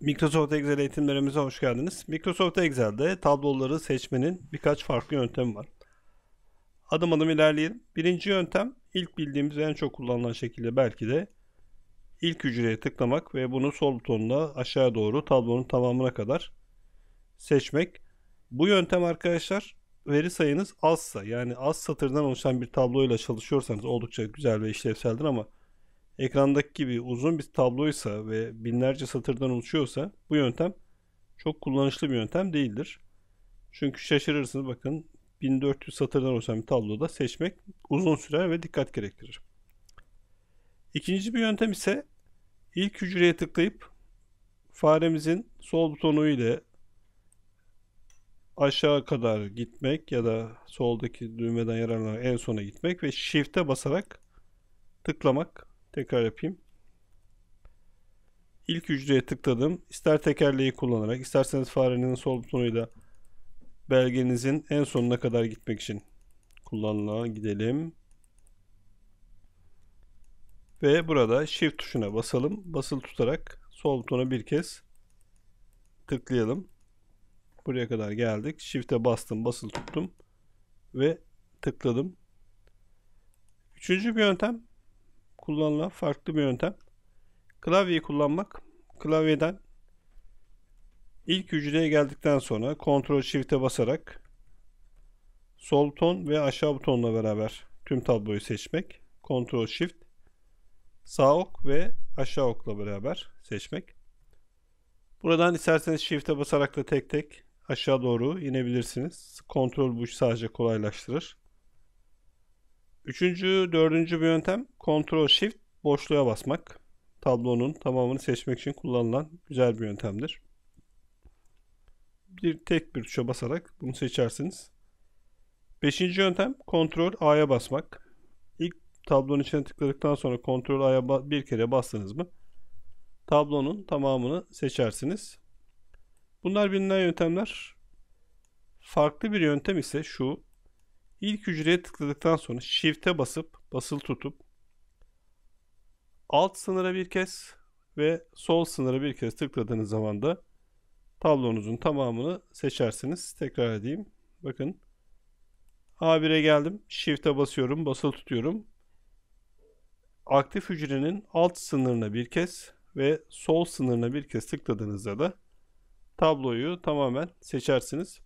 Microsoft Excel eğitimlerimize hoş geldiniz. Microsoft Excel'de tabloları seçmenin birkaç farklı yöntemi var. Adım adım ilerleyelim. Birinci yöntem ilk bildiğimiz en çok kullanılan şekilde belki de ilk hücreye tıklamak ve bunu sol butonla aşağı doğru tablonun tamamına kadar seçmek. Bu yöntem arkadaşlar veri sayınız azsa yani az satırdan oluşan bir tabloyla çalışıyorsanız oldukça güzel ve işlevseldir ama ekrandaki gibi uzun bir tabloysa ve binlerce satırdan oluşuyorsa bu yöntem çok kullanışlı bir yöntem değildir. Çünkü şaşırırsınız bakın 1400 satırdan oluşan bir tabloda seçmek uzun sürer ve dikkat gerektirir. İkinci bir yöntem ise ilk hücreye tıklayıp faremizin sol butonu ile aşağı kadar gitmek ya da soldaki düğmeden yararlanarak en sona gitmek ve shift'e basarak tıklamak Tekrar yapayım. İlk hücreye tıkladım. İster tekerleği kullanarak, isterseniz farenin sol butonuyla belgenizin en sonuna kadar gitmek için kullanılan gidelim. Ve burada Shift tuşuna basalım. Basılı tutarak sol butona bir kez tıklayalım. Buraya kadar geldik. Shift'e bastım, basılı tuttum ve tıkladım. Üçüncü bir yöntem kullanılan farklı bir yöntem. Klavyeyi kullanmak. Klavyeden ilk hücreye geldikten sonra Ctrl Shift'e basarak sol buton ve aşağı butonla beraber tüm tabloyu seçmek. Ctrl Shift sağ ok ve aşağı okla beraber seçmek. Buradan isterseniz Shift'e basarak da tek tek aşağı doğru inebilirsiniz. Ctrl bu sadece kolaylaştırır. Üçüncü, dördüncü bir yöntem Ctrl Shift boşluğa basmak. Tablonun tamamını seçmek için kullanılan güzel bir yöntemdir. Bir tek bir tuşa basarak bunu seçersiniz. Beşinci yöntem Ctrl A'ya basmak. İlk tablonun içine tıkladıktan sonra Ctrl A'ya bir kere bastınız mı tablonun tamamını seçersiniz. Bunlar bilinen yöntemler. Farklı bir yöntem ise şu İlk hücreye tıkladıktan sonra Shift'e basıp basılı tutup alt sınıra bir kez ve sol sınıra bir kez tıkladığınız zaman da tablonuzun tamamını seçersiniz. Tekrar edeyim. Bakın A1'e geldim. Shift'e basıyorum. Basılı tutuyorum. Aktif hücrenin alt sınırına bir kez ve sol sınırına bir kez tıkladığınızda da tabloyu tamamen seçersiniz.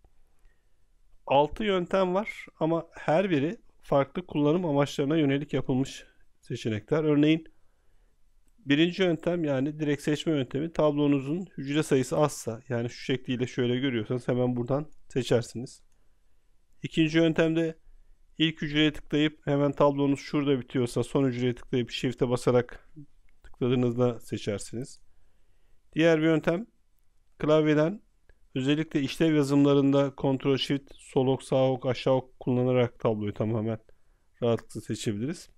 6 yöntem var ama her biri farklı kullanım amaçlarına yönelik yapılmış seçenekler. Örneğin birinci yöntem yani direkt seçme yöntemi tablonuzun hücre sayısı azsa yani şu şekliyle şöyle görüyorsanız hemen buradan seçersiniz. İkinci yöntemde ilk hücreye tıklayıp hemen tablonuz şurada bitiyorsa son hücreye tıklayıp shift'e basarak tıkladığınızda seçersiniz. Diğer bir yöntem klavyeden Özellikle işlev yazımlarında Ctrl Shift sol ok sağ ok aşağı ok kullanarak tabloyu tamamen rahatlıkla seçebiliriz.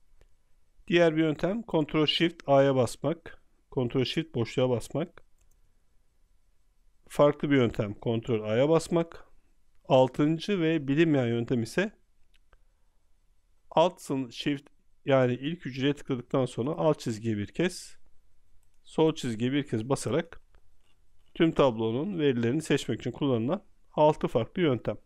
Diğer bir yöntem Ctrl Shift A'ya basmak. Ctrl Shift boşluğa basmak. Farklı bir yöntem Ctrl A'ya basmak. Altıncı ve bilinmeyen yöntem ise Alt Shift yani ilk hücreye tıkladıktan sonra alt çizgiye bir kez sol çizgiye bir kez basarak tüm tablonun verilerini seçmek için kullanılan 6 farklı yöntem.